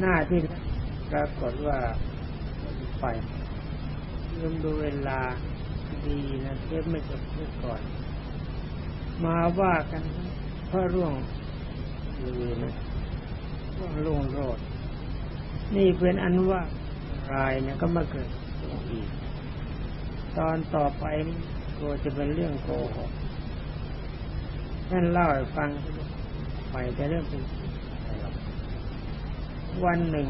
หน้าที่ปรากฏว่าไปลืมดูเวลาดีนะเทปไม่จบเมื่อก่อน มาว่ากันพระร่วงเลยนะร่วงลงโรดนี่เป็นอันว่ารายเนี่ยก็มาเกิดอีก ตอนต่อไปกลัวจะเป็นเรื่องโกหกท่านเล่าให้ฟังไปจะเรื่องเป็น วันหนึ่ง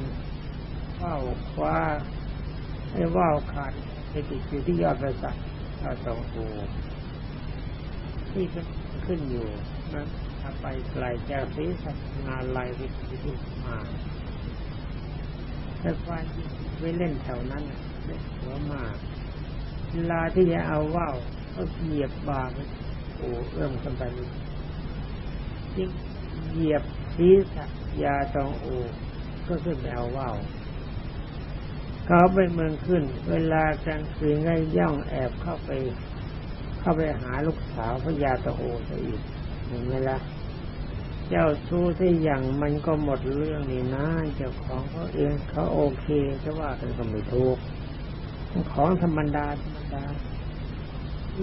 ว่าวคว้าไอ้ว่าวขาดไปติดอยู่ที่ยอดประสักถ้าสองตูที่ขึ้นอยู่นะถ้าไปไกลจากศีรษะนานลายวิธีมาแต่ความจริงไปเล่นแถวนั้นเล่นหัวมาเวลาที่จะเอาว่าวก็เหยียบบาไปโอ้เอื้อมขึ้นไปยิ่งเหยียบศีรษะยาตองโอ ก็ขึ้นไปเอาว่าวเขาไปเมืองขึ้น เวลากลางคืนก็ย่องแอบเข้าไป เข้าไปหาลูกสาวพระยาตองโอซะอีกเห็นไหมล่ะเจ้าชู้ที่อย่างมันก็หมดเรื่องนี่นะเจ้าของเขาเองเขาโอเคจะว่ากันก็ไม่ถูกของธรรมดาธรรมดา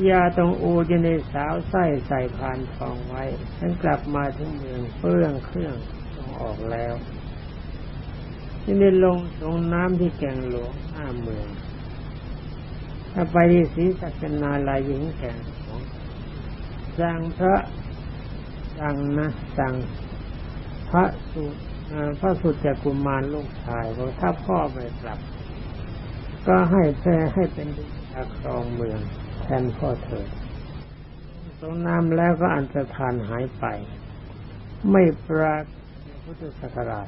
ยาตองอูจะในสาวไส้ใส่พานทองไว้ฉันกลับมาถึงเมืองเปื้องเครื่องต้องออกแล้ว ที่ได้ลงลงน้ำที่แก่งหลวงห้าเมืองถ้าไปที่ศรีสัชนาลายหญิงแก่งหลวงสั่งพระสั่งนะสั่งพระสุพระสุจกุมารลูกชายบอกถ้าพ่อไม่กลับ ก็ให้แพ้ให้เป็นดิาครองเมืองแทนพ่อเถิดตรงน้ำแล้วก็อันตรธานหายไป ไม่ปรากพุทธศักราช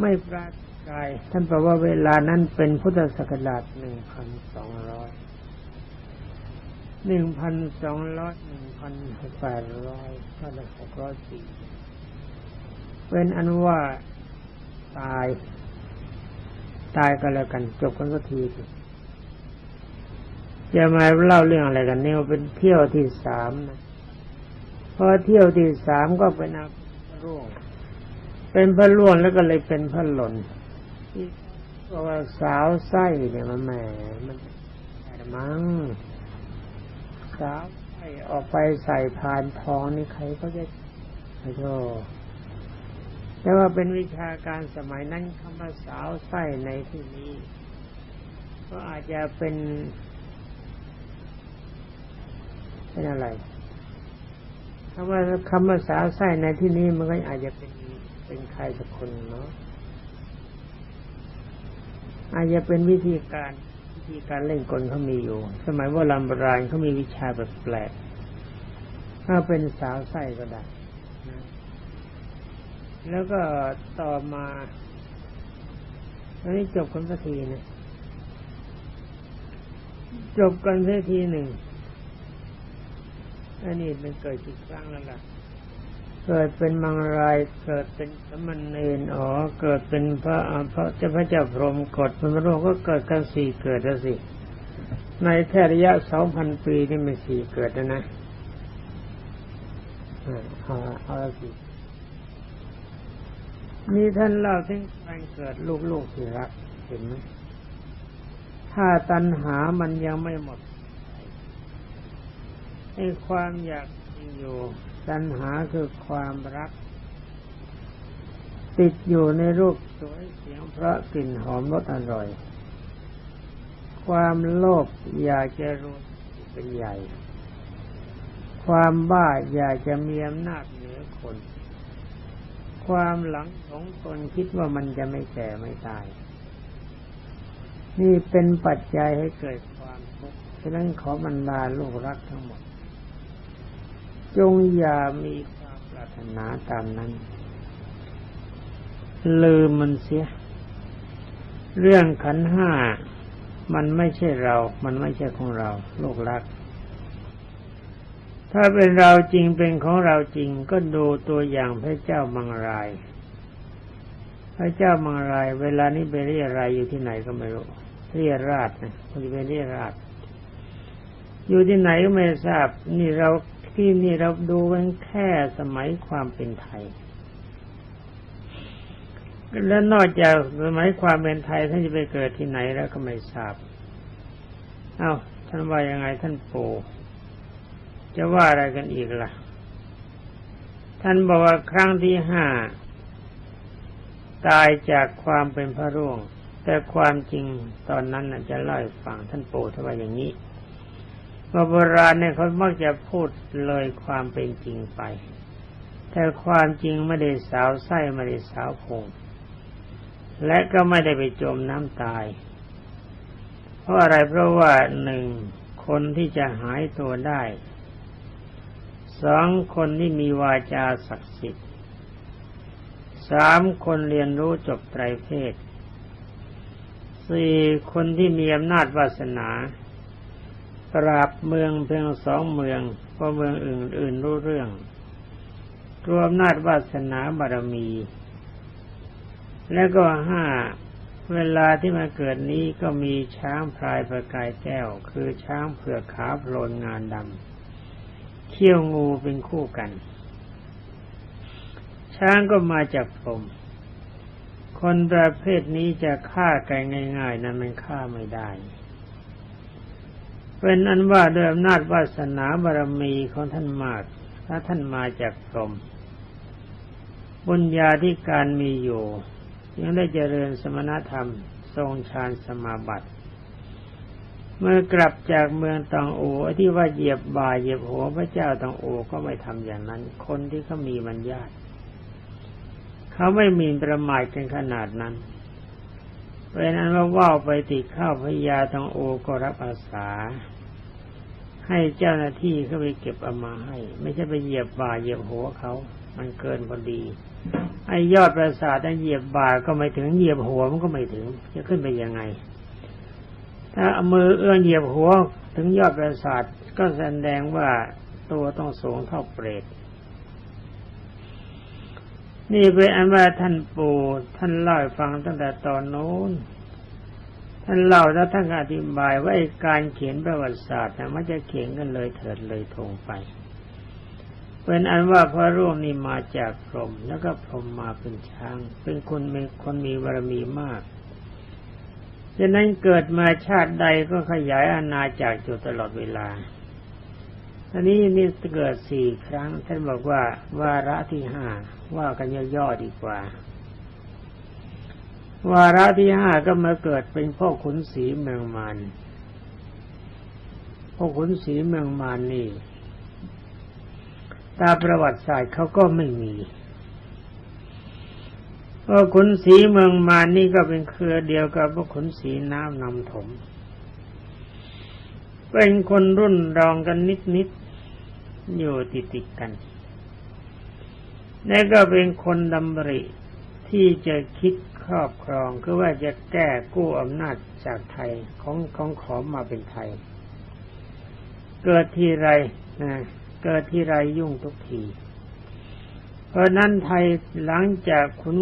ไม่ปรากกาย ท่านบอกว่าเวลานั้นเป็นพุทธศักราชหนึ่งพันสองร้อยหนึ่งพันสองร้อยหนึ่งพันแปดร้อยเท่าหกร้อยสี่เป็นอันว่าตาย ตายก็แล้วกันจบกันสักทีจะมาเล่าเรื่องอะไรกันเนี่ยเป็นเที่ยวที่สามนะพอเที่ยวที่สามก็เป็นอาร่วง เป็นพระล่วงแล้วก็เลยเป็นพระหล่นที่ว่าสาวไส้เนี่ยมันแหมมันแต่มั้งสาวไส้ออกไปใส่พานทองนี่ใครก็จะโอ้โหแต่ว่าเป็นวิชาการสมัยนั้นคำว่าสาวไส้ในที่นี้ ก็อาจจะเป็นเป็นอะไรคำว่าคำว่าสาวไส้ในที่นี้มันก็อาจจะเป็น เป็นใครสักคนเนาะอาจจะเป็นวิธีการวิธีการเล่นกลเขามีอยู่ สมัยว่าลำโบราณเขามีวิชาแบบแปลกถ้าเป็นสาวไส้ก็ได้แล้วก็ต่อมาอันนี้จบกันสักทีนะจบกันสักทีหนึ่งอันนี้เป็นเกิดกี่ครั้งแล้วล่ะ เกิดเป็นมังรายเกิดเป็นสมณเณรอ๋อเกิดเป็นพระพระเจ้าพระเจ้าพรหมกดเป็นพระโลกก็เกิดกันสี่เกิดแล้วสิ ในแค่ระยะสองพันปีนี่ม่สี่เกิดแล้วนะเอาเอาสินี่ท่านเล่าถึงการเกิดลูกๆสิรักเห็นไหมถ้าตัณหามันยังไม่หมดไอ้ความอยากอยู่ ตัณหาคือความรัก ติดอยู่ในรูปสวยเสียงเพราะกลิ่นหอมรสอร่อย ความโลภอยากจะรู้เป็นใหญ่ ความบ้าอยากจะมีอำนาจเหนือคน ความหลังของตนคิดว่ามันจะไม่แก่ไม่ตาย นี่เป็นปัจจัยให้เกิดความทุกข์ฉะนั้นขอบรรดาลูกรักทั้งหมด จงอย่ามีความปรารถนาตามนั้น ลืมมันเสีย เรื่องขันห้ามันไม่ใช่เรา มันไม่ใช่ของเรา โลกรัก ถ้าเป็นเราจริงเป็นของเราจริงก็ดูตัวอย่างพระเจ้ามังราย พระเจ้ามังราย เวลานี้ไปเรียรายอยู่ที่ไหนก็ไม่รู้เรียราชนะคุณจะไปเรียราชอยู่ที่ไหนก็ไม่ทราบ นี่เรา ที่นี่เราดูกันแค่สมัยความเป็นไทย และนอกจากสมัยความเป็นไทยท่านจะไปเกิดที่ไหนแล้วก็ไม่ทราบเอา้าท่านว่ายังไงท่านปู่จะว่าอะไรกันอีกล่ะ ท่านบอกว่าครั้งที่ห้าตายจากความเป็นพระร่วง แต่ความจริงตอนนั้นน่ะจะเล่าให้ฟังท่านปู่ท่านว่าอย่างนี้ ว่าโบราณเนี่ยเขามักจะพูดเลยความเป็นจริงไป แต่ความจริงไม่ได้สาวไส้ไม่ได้สาวพงและก็ไม่ได้ไปจมน้ำตาย เพราะอะไรเพราะว่าหนึ่งคนที่จะหายตัวได้สองคนที่มีวาจาศักดิ์สิทธิ์สามคนเรียนรู้จบไตรเพศสี่คนที่มีอำนาจวาสนา ปราบเมืองเพียงสองเมืองเพราะเมืองอื่นๆรู้เรื่องรวมนาจวาสนาบารมี แล้วก็ห้าเวลาที่มาเกิดนี้ก็มีช้างพลายประกายแก้ว คือช้างเผือกขาโพลนงานดำเขี้ยวงูเป็นคู่กัน ช้างก็มาจากพรหมคนประเภทนี้จะฆ่าไก่ง่าย ๆนั้นมันฆ่าไม่ได้ เป็นอันว่าด้วยอำนาจวาสนาบารมีของท่านมากถ้าท่านมาจากพรมบุญญาธิการมีอยู่ ยังได้เจริญสมณธรรม ทรงฌานสมาบัติ เมื่อกลับจากเมืองตองโอที่ว่าเหยียบบ่าเหยียบหัวพระเจ้าตองโอก็ไม่ทำอย่างนั้น คนที่เขามีมันญาติเขาไม่มีประมาทกันขนาดนั้นเพราะนั้นว่าว่าวไปติดข้าวพยาตองโอก็รับอาสา ให้เจ้าหน้าที่เขาไปเก็บเอามาให้ ไม่ใช่ไปเหยียบบ่าเหยียบหัวเขา มันเกินพอดีไอ้ยอดประสาทถ้าเหยียบบ่าก็ไม่ถึงเหยียบหัวมันก็ไม่ถึง จะขึ้นไปยังไง ถ้าเอามือเอื้อเหยียบหัวถึงยอดประสาทก็แสดงว่าตัวต้องสูงเท่าเปรตนี่เป็นอันว่าท่านปู่ท่านเล่าให้ฟังตั้งแต่ตอนโน้น ท่านเล่าแล้วท่านอธิบายว่าการเขียนประวัติศาสตร์นะมันจะเขียนกันเลยเถิดเลยทงไปเป็นอันว่าพระร่วงนี่มาจากพรหมแล้วก็พรหมมาเป็นช้าง เป็นคนมีคนมีบารมีมากฉะนั้นเกิดมาชาติใดก็ขยายอาณาจักรอยู่ตลอดเวลาอันนี้นี่เกิดสี่ครั้ง ท่านบอกว่าวาระที่ห้าว่ากันย่อๆดีกว่า วาระที่ห้าก็มาเกิดเป็นพ่อขุนศรีเมืองมานพ่อขุนศรีเมืองมานนี่ตามประวัติศาสตร์เขาก็ไม่มีพราะขุนศรีเมืองมานนี่ก็เป็นเครือเดียวกับพวกขุนศรีน้ำนำถม เป็นคนรุ่นรองกันนิดนิดอยู่ติดติดกัน และก็เป็นคนดำริที่จะคิด ครอบครองคือว่าจะแก้กู้อำนาจจากไทยของของขอมมาเป็นไทย เกิดทีไรนะเกิดทีไรยุ่งทุกที เพราะนั้นไทยหลังจากคุณ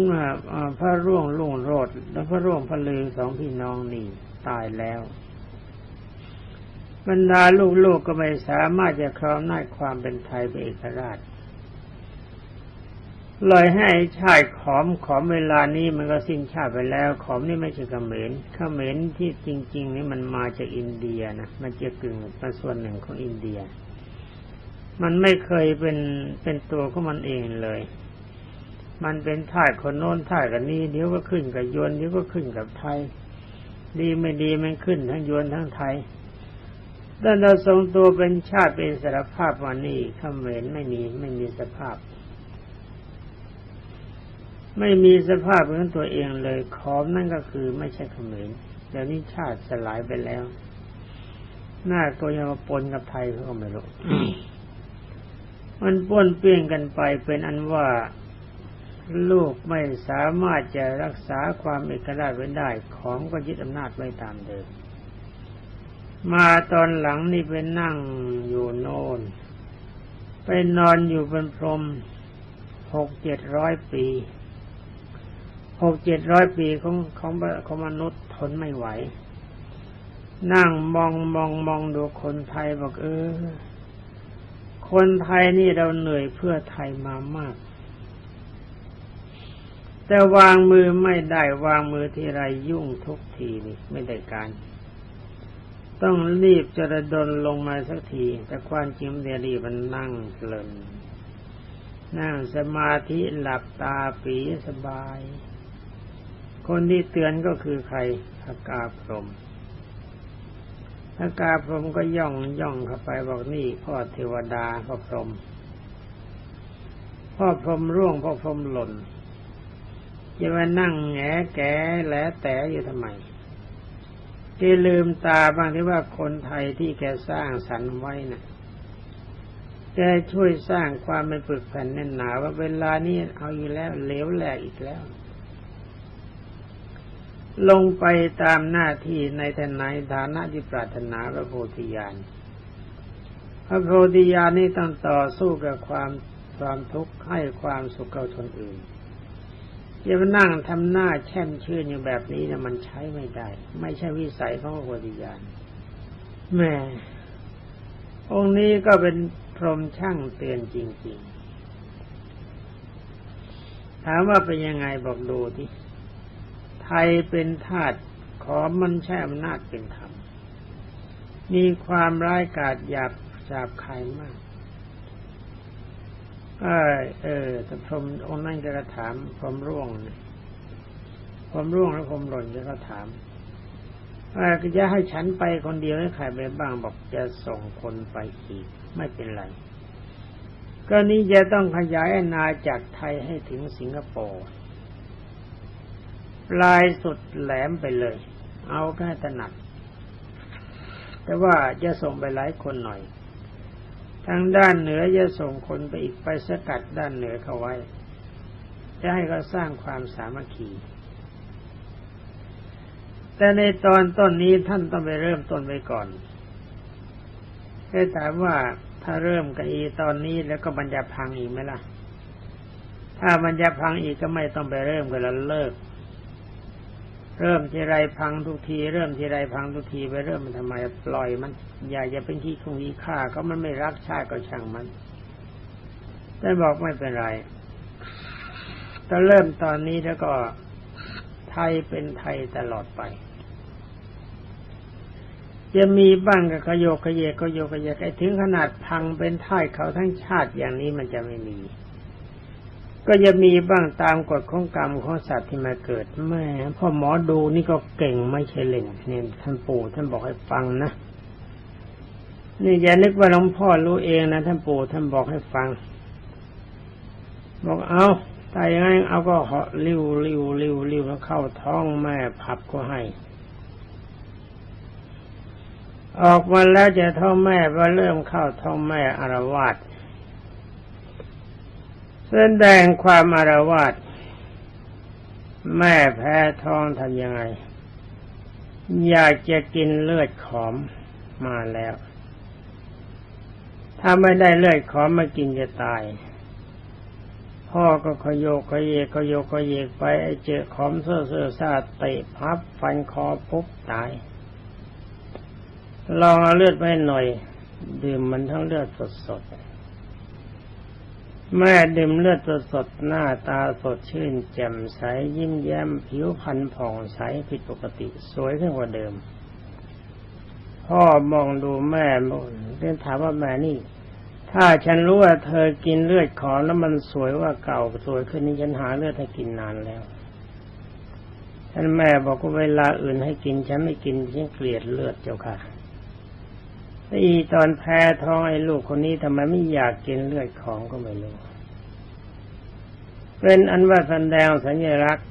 พระร่วงลุ่งโรดและพระร่วงพระลือสองพี่น้องนี่ตายแล้ว บรรดาลูกๆกก็ไม่สามารถจะครองหน้าความเป็นไทยเป็นเอกราช เลยให้ชาติขอมขอมเวลานี้มันก็สิ้นชาติไปแล้ว ขอมนี่ไม่ใช่เขมรเขมรที่จริง ๆ นี่มันมาจากอินเดียนะมันจะกึ่งเป็นส่วนหนึ่งของอินเดีย มันไม่เคยเป็นเป็นตัวของมันเองเลย มันเป็นท่ายคนโน้นท่ายกันนี้เดี๋ยวก็ขึ้นกับยวนเดี๋ยวก็ขึ้นกับไทย ดีไม่ดีมันขึ้นทั้งยวนทั้งไทยด้านเราทรงตัวเป็นชาติเป็นสารภาพวันนี้เขมรไม่มีไม่มีสภาพ ไม่มีสภาพของตัวเองเลย ขอมนั่นก็คือไม่ใช่เขมรเดี๋ยวนี้ชาติสลายไปแล้ว หน้าก็ยังมาปนกับไทยเขาก็ไม่รู้มันป้วนเปี้ยนกันไปเป็นอันว่าลูกไม่สามารถจะรักษาความเอกราชไว้ได้ ของก็ยึดอำนาจไว้ตามเดิม มาตอนหลังนี่ไปนั่งอยู่โน่น ไปนอนอยู่บนพรมหกเจ็ดร้อยปี หกเจ็ดร้อยปีของของของมนุษย์ทนไม่ไหว นั่งมองมองมองดูคนไทยบอกเออ คนไทยนี่เราเหนื่อยเพื่อไทยมามาก แต่วางมือไม่ได้วางมือทีไรยุ่งทุกทีนี่ไม่ได้การ ต้องรีบจะระดนลงมาสักที แต่ความจริงเดียรีมันนั่งเพลินนั่งสมาธิหลับตาปีสบาย คนที่เตือนก็คือใครพระกาพรหมพระกาพรหมก็ย่องย่องเข้าไปบอกนี่พ่อเทวดาพ่อพรหมพ่อพรหมร่วงพ่อพรหมหล่นจะมานั่งแงแกแหลแต่อยู่ทำไมแกลืมตาบางที่ว่าคนไทยที่แกสร้างสรรค์ไว้นะ่ะแกช่วยสร้างความไม่ปึกแผ่นแน่นหนาว่าเวลานี้เอาอยู่แล้วเหลวแหลกอีกแล้ว ลงไปตามหน้าที่ในทนายฐานะที่ปรารถนาพระโพธิญาณพระโพธิญาณนี่ต้องต่อสู้กับความความทุกข์ให้ความสุขกับคนอื่นจะมานั่งทำหน้าแช่มชื่นอยู่แบบนี้นะมันใช้ไม่ได้ ไม่ใช่วิสัยของพระโพธิญาณแม่องค์นี้ก็เป็นพรหมช่างเตือนจริง ๆ ถามว่าเป็นยังไงบอกดูที่ ไทยเป็นทาสขอมันใช้อำนาจเป็นธรรม มีความร้ายกาจหยาบจาบคายมากเออเออแต่พรมองนั้นก็ถามพรมร่วงนะพรมร่วงแล้วพรมหล่นก็ถามว่าจะให้ฉันไปคนเดียวให้ใครไปบ้างบอกจะส่งคนไปอีก ไม่เป็นไร ก็นี้จะต้องขยายอาณาจักรไทยให้ถึงสิงคโปร์ ปลายสุดแหลมไปเลย เอาแค่ถนัดแต่ว่าจะส่งไปหลายคนหน่อย ทางด้านเหนือจะส่งคนไปอีกไปสกัดด้านเหนือเขาไว้ จะให้เขาสร้างความสามัคคี แต่ในตอนต้นนี้ท่านต้องไปเริ่มต้นไปก่อนแค่ถามว่าถ้าเริ่มกันอีตอนนี้แล้วก็บรรยาพังอีกไหมล่ะ ถ้าบรรยาพังอีกก็ไม่ต้องไปเริ่มกันแล้วเลิก เริ่มทีไรพังทุกที เริ่มทีไรพังทุกทีไปเริ่มมันทำไมปล่อยมันอย่าอย่าเป็นขี้คงขี้ข่าก็มันไม่รักชาติก็ช่างมันแต่บอกไม่เป็นไรถ้าเริ่มตอนนี้แล้วก็ไทยเป็นไทยตลอดไป จะมีบ้างกับขยโยกขยเยกขยโยกขยเยกไอ้ถึงขนาดพังเป็นท่ายเขาทั้งชาติอย่างนี้มันจะไม่มี ก็จะมีบ้างตามกฎของกรรมของสัตว์ที่มาเกิดแม่พ่อหมอดูนี่ก็เก่งไม่ใช่เล่นเนี่ยท่านปู่ท่านบอกให้ฟังนะนี่อย่านึกว่าหลวงพ่อรู้เองนะท่านปู่ท่านบอกให้ฟัง บอกเอาถ้าอย่างนั้นเอาก็เหาะริ้วริ้วริ้วริ้วแล้วเข้าท้องแม่พับก็ให้ ออกมาแล้วจะท้องแม่ว่าเริ่มเข้าท้องแม่อารวาส แสดงความอารวาสแม่แพ้ท้องทำยังไง อยากจะกินเลือดขอมมาแล้ว ถ้าไม่ได้เลือดขอมมากินจะตาย พ่อก็ขยโยกขยเยขยโยกขยเยไปไอเจอขอมเสื้อเสื้อซาเตะพับฟันคอปุ๊บตาย ลองเอาเลือดไปหน่อย ดื่มมันทั้งเลือดสดๆ แม่ดื่มเลือดสดๆหน้าตาสดชื่น แจ่มใสยิ้มแย้มผิวพรรณผ่องใสผิดปกติ สวยขึ้นกว่าเดิม พ่อมองดูแม่เรียนถามว่าแม่นี่ ถ้าฉันรู้ว่าเธอกินเลือดขอแล้วมันสวยว่าเก่าสวยขึ้นนี้ฉันหาเลือดให้กินนานแล้วท่านแม่บอกว่าเวลาอื่นให้กินฉันไม่กินฉันเกลียดเลือดเจ้าค่ะ อีตอนแพ้ท้องไอ้ลูกคนนี้ทำไมไม่อยากกินเลือดของก็ไม่รู้ เป็นอันว่าแดงสัญลักษณ์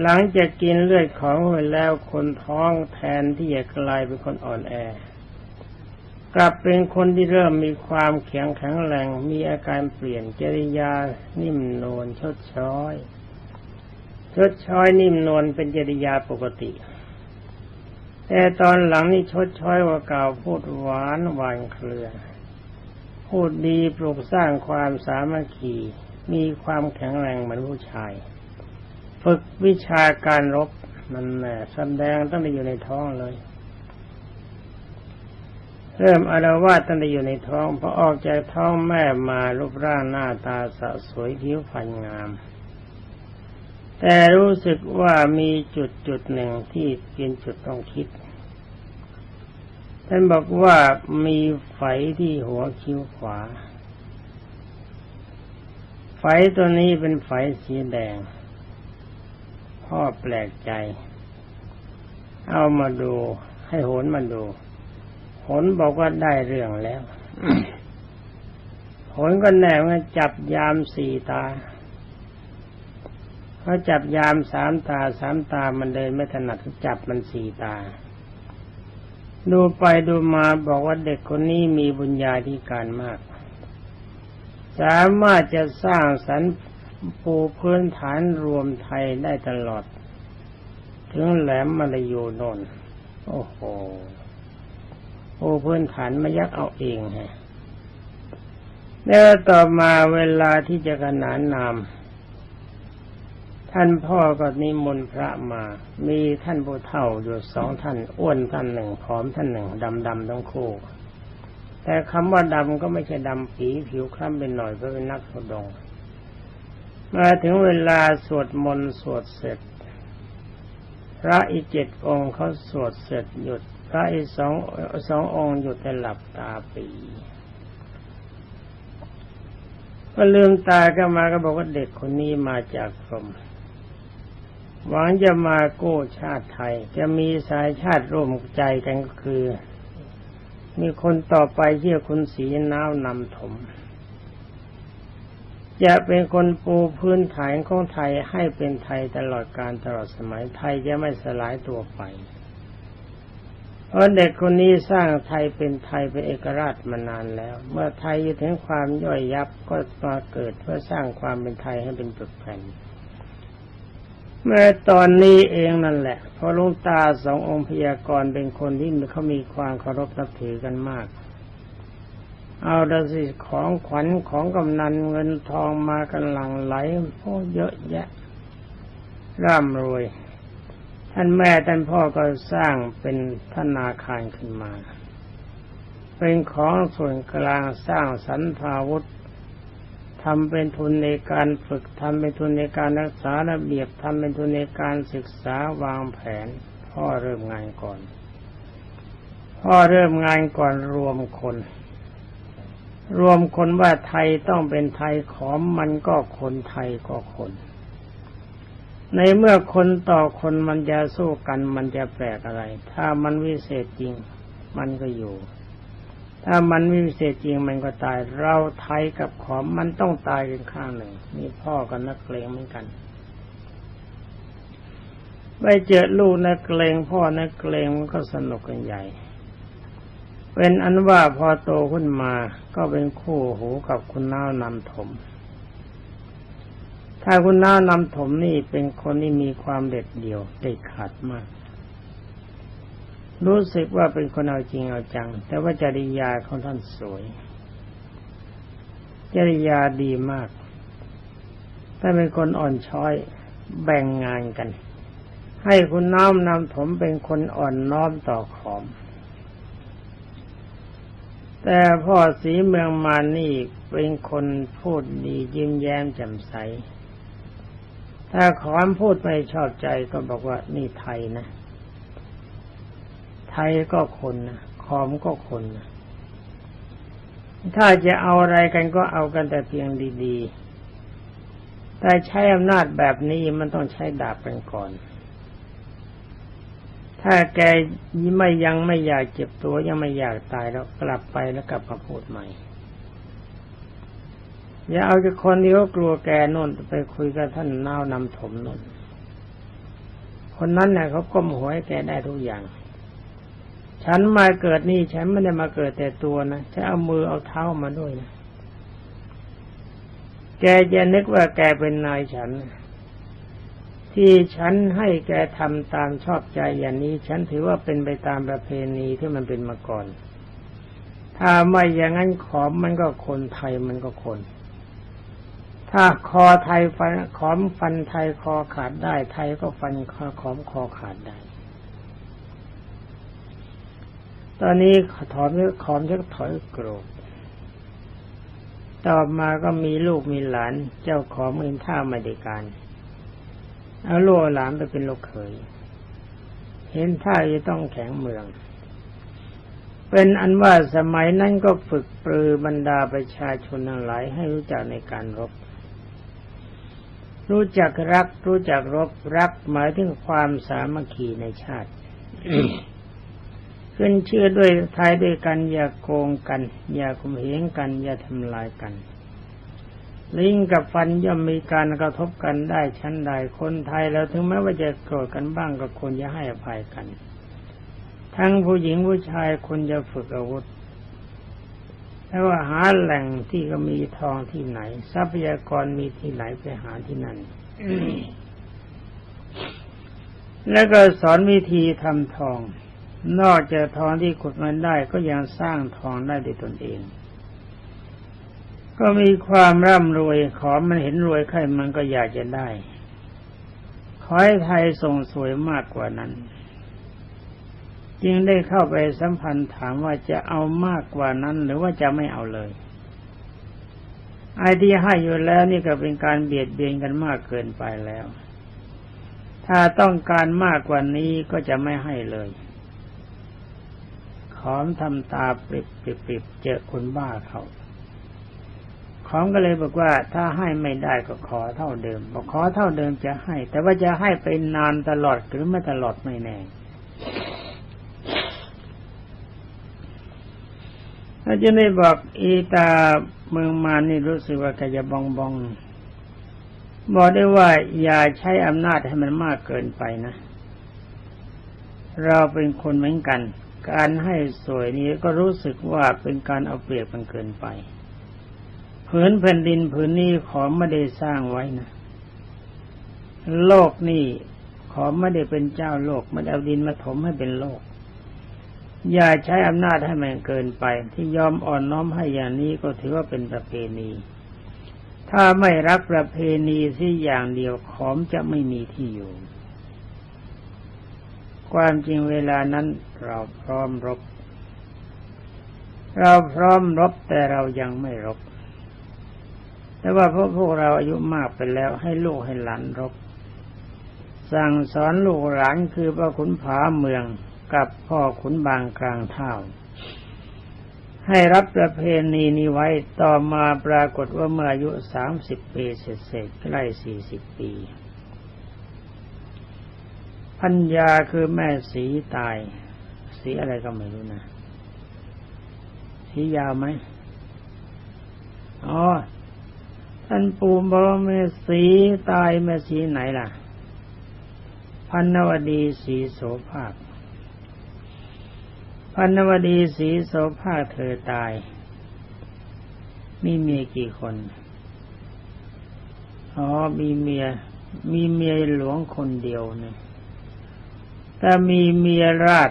หลังจากกินเลือดของไปแล้วคนท้องแทนที่จะกลายเป็นคนอ่อนแอ กลับเป็นคนที่เริ่มมีความแข็งแข็งแรงมีอาการเปลี่ยนจริยานิ่มนวลชดช้อยชดช้อยนิ่มนวลเป็นจริยาปกติ แต่ตอนหลังนี่ชดช้อยว่าเก่าพูดหวานหวานเครือ พูดดีปลุกสร้างความสามัคคีมีความแข็งแรงเหมือนผู้ชาย ฝึกวิชาการรบมันแหมแสดงตั้งได้อยู่ในท้องเลย เริ่มอารวาสตั้งแต่อยู่ในท้องพอออกจากท้องแม่มารูปร่างหน้าตาสะสวยผิวพรรณงาม แต่รู้สึกว่ามีจุดจุดหนึ่งที่เป็นจุดต้องคิด ท่านบอกว่ามีไฝที่หัวคิ้วขวา ไฝตัวนี้เป็นไฝสีแดง พ่อแปลกใจ เอามาดูให้โหนมาดูโหนบอกว่าได้เรื่องแล้วโหนก็แน่ว่าจับยามสี่ตา เขาจับยามสามตาสามตามันเดินไม่ถนัดจับมันสี่ตา ดูไปดูมาบอกว่าเด็กคนนี้มีบุญญาธิการมาก สามารถจะสร้างสรรปูพื้นฐานรวมไทยได้ตลอด ถึงแหลมมลายูนนโอ้โหปูพื้นฐานมายักเอาเองฮะแล้วต่อมาเวลาที่จะขนานนาม ท่านพ่อก็นิมนต์พระมา มีท่านผู้เฒ่าอยู่สองท่าน อ้วนท่านหนึ่งผอมท่านหนึ่งดำดำทั้งคู่ แต่คำว่าดำก็ไม่ใช่ดำปีผิวคล้ำเป็นหน่อยเพราะเป็นนักสดงมาถึงเวลาสวดมนต์สวดเสร็จ พระอีกเจ็ดองค์เขาสวดเสร็จหยุด พระอีกสองสององค์หยุดแต่หลับตาปีก็ลืมตาก็มาก็บอกว่าเด็กคนนี้มาจากพรม หวังจะมาโก้ชาติไทย จะมีสายชาติร่วมใจกันก็คือ มีคนต่อไปเชื่อคุณศรีน้าวนำถม จะเป็นคนปูพื้นฐานของไทยให้เป็นไทยตลอดการตลอดสมัยไทยจะไม่สลายตัวไป เพราะเด็กคนนี้สร้างไทยเป็นไทยเป็นเอกราชมานานแล้ว เมื่อไทยถึงความย่อยยับก็มาเกิดเพื่อสร้างความเป็นไทยให้เป็นจุดแผ่น เมื่อตอนนี้เองนั่นแหละเพราะหลุงตาสององค์พยากรณ์เป็นคนที่เขามีความเคารพนับถือกันมาก เอาดสิของขวัญของกำนันเงินทองมากันหลังไหลโอ้เยอะแยะ ร่ำรวย ท่านแม่ท่านพ่อก็สร้างเป็นธนาคารขึ้นมา เป็นของส่วนกลางสร้างสรรพาวุธ ทำเป็นทุนในการฝึกทำเป็นทุนในการรักษาระเบียบทำเป็นทุนในการศึกษาวางแผน พ่อเริ่มงานก่อน พ่อเริ่มงานก่อนรวมคน รวมคนว่าไทยต้องเป็นไทยขอมมันก็คนไทยก็คน ในเมื่อคนต่อคนมันจะสู้กันมันจะแปลกอะไร ถ้ามันวิเศษจริง มันก็อยู่ ถ้ามันไม่วิเศษจริงมันก็ตาย เราไทยกับขอมมันต้องตายกันข้างหนึ่งนี่พ่อกับนักเลงเหมือนกันไปเจอลูกนักเกรงพ่อนักเกรงมันก็สนุกกันใหญ่ เป็นอันว่าพอโตขึ้นมาก็เป็นคู่หูกับคุณน้าวนำถม ถ้าคุณน้านำถมนี่เป็นคนที่มีความเด็ดเดี่ยวเด็ดขาดมาก รู้สึกว่าเป็นคนเอาจริงเอาจัง แต่ว่าจริยาของท่านสวย จริยาดีมากถ้าเป็นคนอ่อนช้อยแบ่งงานกัน ให้คุณน้อมนำถมเป็นคนอ่อนน้อมต่อขอม แต่พ่อสีเมืองมานี่เป็นคนพูดดียิ้มแย้มแจ่มใส ถ้าขอมพูดไม่ชอบใจก็บอกว่านี่ไทยนะ ไทยก็คนนะขอมก็คนนะถ้าจะเอาอะไรกันก็เอากันแต่เพียงดีๆ แต่ใช้อำนาจแบบนี้มันต้องใช้ดาบกันก่อน ถ้าแกไม่ยังไม่อยากเจ็บตัวยังไม่อยากตายแล้วกลับไปแล้วกลับมาพูดใหม่ อย่าเอาจากคนที่เขากลัวแกน่นไปคุยกับท่านน้าวนำถมน่นคนนั้นเนี่ยเขาก้มหัวให้แกได้ทุกอย่าง ฉันมาเกิดนี่ฉันไม่ได้มาเกิดแต่ตัวนะฉันเอามือเอาเท้ามาด้วยนะแกจะนึกว่าแกเป็นนายฉัน ที่ฉันให้แกทำตามชอบใจอย่างนี้ ฉันถือว่าเป็นไปตามประเพณีที่มันเป็นมาก่อน ถ้าไม่อย่างนั้นขอมมันก็คนไทยมันก็คน ถ้าคอไทยฟันขอมฟันไทยคอขาดได้ ไทยก็ฟันคอขอมคอขาดได้ ตอนนี้ถอนขอมชักถอยโกรธต่อมาก็มีลูกมีหลาน เจ้าของเงินท่าไม่ด้การเอาลูกหลานไปเป็นลูกเขย เห็นท่าจะต้องแข็งเมือง เป็นอันว่าสมัยนั้นก็ฝึกปรือบรรดาประชาชนทั้งหลายให้รู้จักในการรบ รู้จักรัก รู้จักรบรักหมายถึงความสามัคคีในชาติ ขึ้นเชื่อด้วยทายด้วยกัน อย่าโกงกัน อย่าข่มเหงกัน อย่าทำลายกัน ลิงกับฟันย่อมมีการกระทบกันได้ชั้นใดคนไทยแล้วถึงแม้ว่าจะโกรธกันบ้างก็ควรจะให้อภัยกัน ทั้งผู้หญิงผู้ชายควรจะฝึกอาวุธแล้วว่าหาแหล่งที่ก็มีทองที่ไหน ทรัพยากรมีที่ไหนไปหาที่นั่นแล้วก็สอนวิธีทำทอง นอกจากทองที่ขุดมันได้ก็ยังสร้างทองได้ด้วยตนเอง ก็มีความร่ำรวยขอมันเห็นรวยใครมันก็อยากจะได้ ขอให้ไทยส่งสวยมากกว่านั้น จึงได้เข้าไปสัมพันธ์ถามว่าจะเอามากกว่านั้น หรือว่าจะไม่เอาเลยไอ้ที่ให้อยู่แล้วนี่ก็เป็นการเบียดเบียนกันมากเกินไปแล้ว ถ้าต้องการมากกว่านี้ก็จะไม่ให้เลย ขอมทำตาปริบปริบปริบเจอคนบ้าเขาขอมก็เลยบอกว่าถ้าให้ไม่ได้ก็ขอเท่าเดิมบอกขอเท่าเดิมจะให้ แต่ว่าจะให้ไปนานตลอดหรือไม่ตลอดไม่แน่ถ้าจะได้บอกอีตาเมืองมานี่รู้สึกว่าแกจะบองบองบอกได้ว่าอย่าใช้อำนาจให้มันมากเกินไปนะ เราเป็นคนเหมือนกัน การให้สวยนี้ก็รู้สึกว่าเป็นการเอาเปรียบมันเกินไปผืนแผ่นดินผืนนี้ขอไม่ได้สร้างไว้นะโลกนี่ขอไม่ได้เป็นเจ้าโลกไม่ได้เอาดินมาถมให้เป็นโลก อย่าใช้อำนาจให้มันเกินไป ที่ยอมอ่อนน้อมให้อย่างนี้ก็ถือว่าเป็นประเพณี ถ้าไม่รักประเพณีสิอย่างเดียวขอมจะไม่มีที่อยู่ ความจริงเวลานั้นเราพร้อมรบ เราพร้อมรบแต่เรายังไม่รบ แต่ว่าพวกพวกเราอายุมากไปแล้วให้ลูกให้หลานรบ สั่งสอนลูกหลานคือพระขุนผาเมืองกับพ่อขุนบางกลางเท่าให้รับประเพณีนี้ไว้ต่อมาปรากฏว่าเมื่ออายุสามสิบปีเสร็จใกล้สี่สิบปี พัญญาคือแม่สีตาย สีอะไรก็ไม่รู้นะสียาวไหมอ๋อท่านปู่บอกว่าแม่สีตายแม่สีไหนล่ะ พันนวดีสีโสภาคพันนวดีสีโสภาคเธอตายมีเมียกี่คน อ๋อ มีเมีย มีเมียหลวงคนเดียวเนี่ย ถ้ามีเมียราช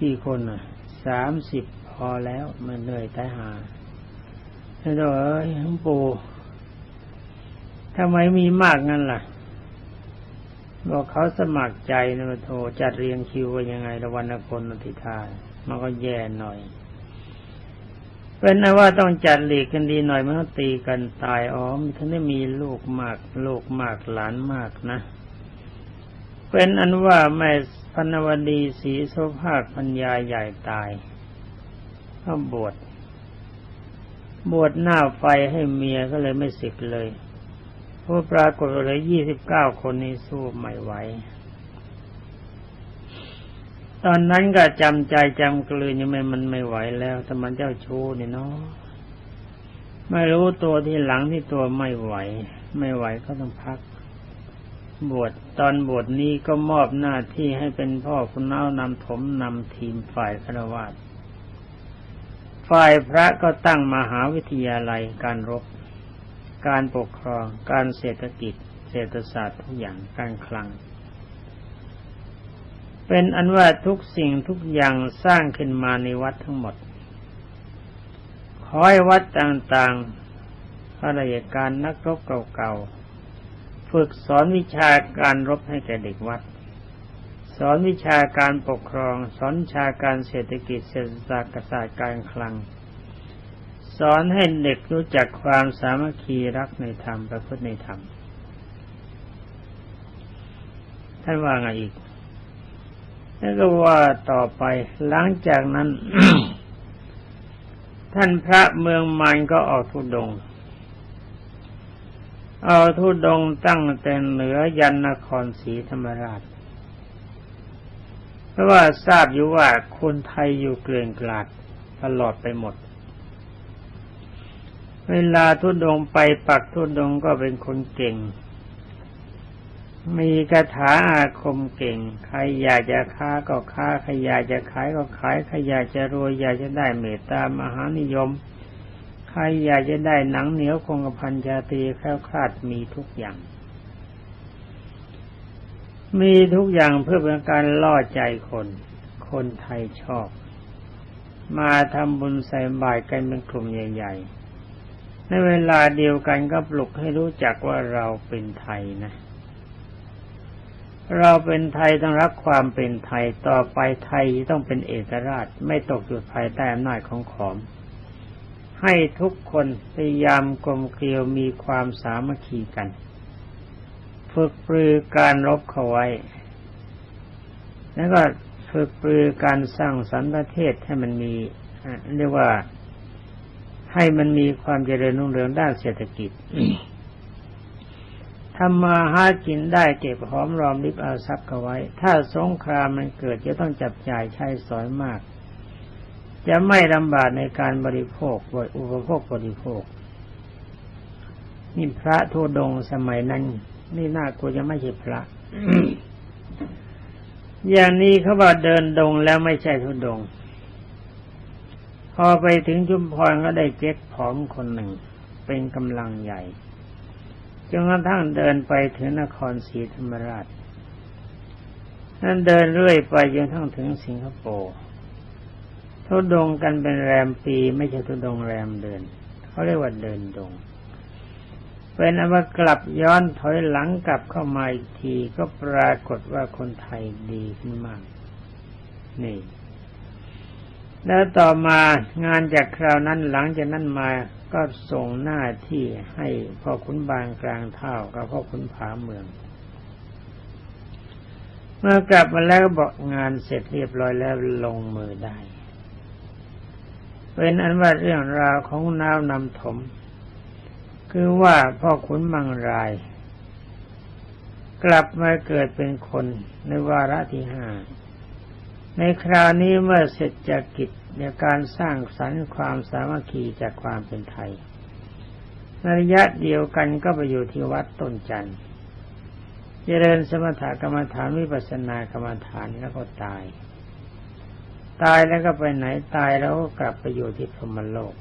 กี่คนอะสามสิบพอแล้วมันเหนื่อยตายหาเฮ้ยเอ้ยหลวงปู่ทำไมมีมากงั้นล่ะ บอกเขาสมัครใจนะโทรจัดเรียงคิวว่ายังไงละวันคนอธิทานมันก็แย่หน่อย เป็นนะว่าต้องจัดหลีกกันดีหน่อยมันต้องตีกันตายอ๋อมันถึงได้มีลูกมาก ลูกมากหลานมากนะ เป็นอันว่าแม่พันวดีศรีโสภาคพัญญาใหญ่ตายก็บวชบวชหน้าไฟให้เมียก็เลยไม่สึกเลยเพราะปรากฏเลยยี่สิบเก้าคนนี้สู้ไม่ไหวตอนนั้นก็จำใจจำกลืนยังไม่มันไม่ไหวแล้วแต่มันเจ้าชู้นี่เนาะไม่รู้ตัวที่หลังที่ตัวไม่ไหว ไม่ไหวก็ต้องพัก บวชตอนบวชนี้ก็มอบหน้าที่ให้เป็นพ่อคุณเน้านำถมนำทีมฝ่ายคารวะฝ่ายพระก็ตั้งมหาวิทยาลัยการรบ การปกครอง การเศรษฐกิจ เศรษฐศาสตร์ทุกอย่างการคลัง เป็นอันว่าทุกสิ่งทุกอย่างสร้างขึ้นมาในวัดทั้งหมดขอให้วัดต่างๆข้าราชการนักรบเก่าๆ ฝึกสอนวิชาการรบให้แก่เด็กวัด สอนวิชาการปกครอง สอนวิชาการเศรษฐกิจเศรษฐศาสตร์กษาสตรการคลัง สอนให้เด็กรู้จักความสามัคคีรักในธรรมประพฤติในธรรมท่านว่าไงอีกแล้วก็ว่าต่อไปหลังจากนั้น ท่านพระเมืองมันก็ออกทุดง เอาทุดงตั้งแต่เหนือยันนครศรีธรรมราช เพราะว่าทราบอยู่ว่าคนไทยอยู่เกลื่อนกลาดตลอดไปหมด เวลาทุดงไปปักทุดงก็เป็นคนเก่ง มีคาถาอาคมเก่ง ใครอยากจะค้าก็ค้า ใครอยากจะขายก็ขาย ใครอยากจะรวยอยากจะได้เมตตามหานิยม ใครอยากจะได้หนังเหนียวคงกระพันชาตรีแคล้วคลาดมีทุกอย่าง มีทุกอย่างเพื่อเป็นการล่อใจคน คนไทยชอบ มาทำบุญใส่บาตรกันเป็นกลุ่มใหญ่ ๆ ในเวลาเดียวกันก็ปลุกให้รู้จักว่าเราเป็นไทยนะ เราเป็นไทยต้องรักความเป็นไทยต่อไปไทยต้องเป็นเอกราช ไม่ตกอยู่ภายใต้อำนาจของขอม ให้ทุกคนพยายามกลมเกลียวมีความสามัคคีกัน ฝึกปรือการรบเขาไว้ แล้วก็ฝึกปรือการสร้างสรรค์ประเทศให้มันมีเรียกว่าให้มันมีความเจริญรุ่งเรืองด้านเศรษฐกิจทำมาหากินได้เก็บหอมรอมริบเอาทรัพย์เอาไว้ ถ้าสงครามมันเกิดจะต้องจับจ่ายใช้สอยมาก จะไม่ลำบากในการบริโภคอุปโภคบริโภค นี่พระทุดงสมัยนั้น นี่น่ากลัวจะไม่ใช่พระ อย่างนี้เขาว่าเดินดงแล้วไม่ใช่ทุดง พอไปถึงชุมพรก็ได้เจ๊กผอมคนหนึ่ง เป็นกำลังใหญ่จนกระทั่งเดินไปถึงนครศรีธรรมราชนั่นเดินเรื่อยไปจนทั้งถึงสิงคโปร์ ทุดงกันเป็นแรมปีไม่ใช่ทุดงแรมเดินเขาเรียกว่าเดินดง เป็นอว่ากลับย้อนถอยหลังกลับเข้ามาอีกทีก็ปรากฏว่าคนไทยดีขึ้นมาก นี่ แล้วต่อมางานจากคราวนั้นหลังจากนั้นมาก็ส่งหน้าที่ให้พ่อขุนบางกลางเท่ากับพ่อขุนผาเมือง เมื่อกลับมาแล้วบอกงานเสร็จเรียบร้อยแล้วลงมือได้ เป็นอันว่าเรื่องราวของน้านำถม คือว่าพ่อขุนมังราย กลับมาเกิดเป็นคนในวาระที่ห้าในคราวนี้เมื่อเสร็จจากกิจในการสร้างสรรค์ความสามัคคีจากความเป็นไทยในระยะเดียวกันก็ไปอยู่ที่วัดต้นจันทร์เจริญสมถกรรมฐานวิปัสสนากรรมฐานแล้วก็ตาย ตายแล้วก็ไปไหนตายแล้วก็กลับไปอยู่ที่พรหมโลก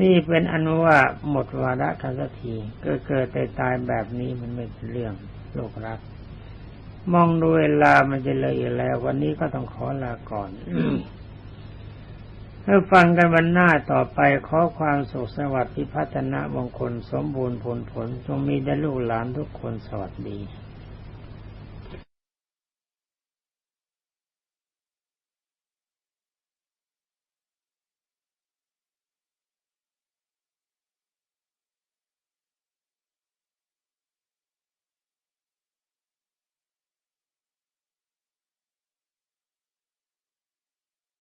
นี่เป็นอนุว่าหมดวาระกันสักทีก็เกิดแต่ตายแบบนี้มันไม่เป็นเรื่องโลกรัก มองดูเวลามันจะเลยอยู่แล้ว วันนี้ก็ต้องขอลาก่อนเมื่อฟังกันวันหน้าต่อไปขอความสุขสวัสดิ์พิพัฒนะมงคลสมบูรณ์ผลผลจงมีแด่ลูกหลานทุกคนสวัสดี